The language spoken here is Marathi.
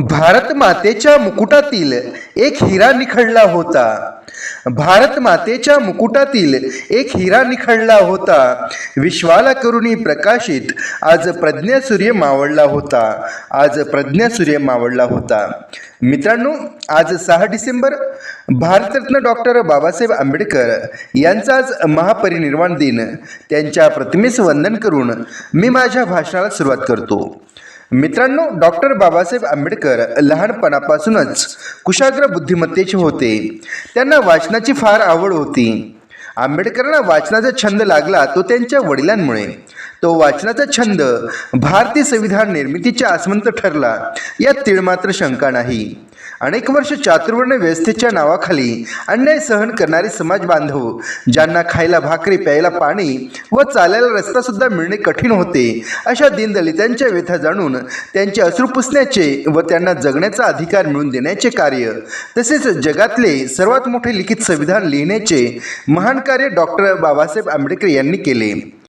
भारत मातेच्या मुकुटातील एक हिरा निखळला होता. भारत मातेच्या मुकुटातील एक हिरा निखळला होता. विश्वाला करुणी प्रकाशित आज प्रज्ञासूर्य मावळला होता. आज प्रज्ञासूर्य मावळला होता. मित्रांनो आज सहा डिसेंबर भारतरत्न डॉक्टर बाबासाहेब आंबेडकर यांचा आज महापरिनिर्वाण दिन. त्यांच्या प्रतिमेस वंदन करून मी माझ्या भाषणाला सुरुवात करतो. मित्रांनो डॉक्टर बाबासाहेब आंबेडकर लहानपणापासूनच कुशाग्र बुद्धिमत्तेचे होते. त्यांना वाचनाची फार आवड होती. आंबेडकरांना वाचनाचा छंद लागला तो त्यांच्या वडिलांमुळे. तो वाचनाचा छंद भारतीय संविधान निर्मितीच्या आसमंत ठरला यात तिळमात्र शंका नाही. अनेक वर्ष चातुर्वर्ण व्यवस्थेच्या नावाखाली अन्याय सहन करणारे समाज बांधव ज्यांना खायला भाकरी प्यायला पाणी व चालायला रस्ता सुद्धा मिळणे कठीण होते. अशा दीनदलितांच्या व्यथा जाणून त्यांचे अश्रू पुसण्याचे व त्यांना जगण्याचा अधिकार मिळवून देण्याचे कार्य तसेच जगातले सर्वात मोठे लिखित संविधान लिहिण्याचे महान कार्य डॉक्टर बाबासाहेब आंबेडकर यांनी केले.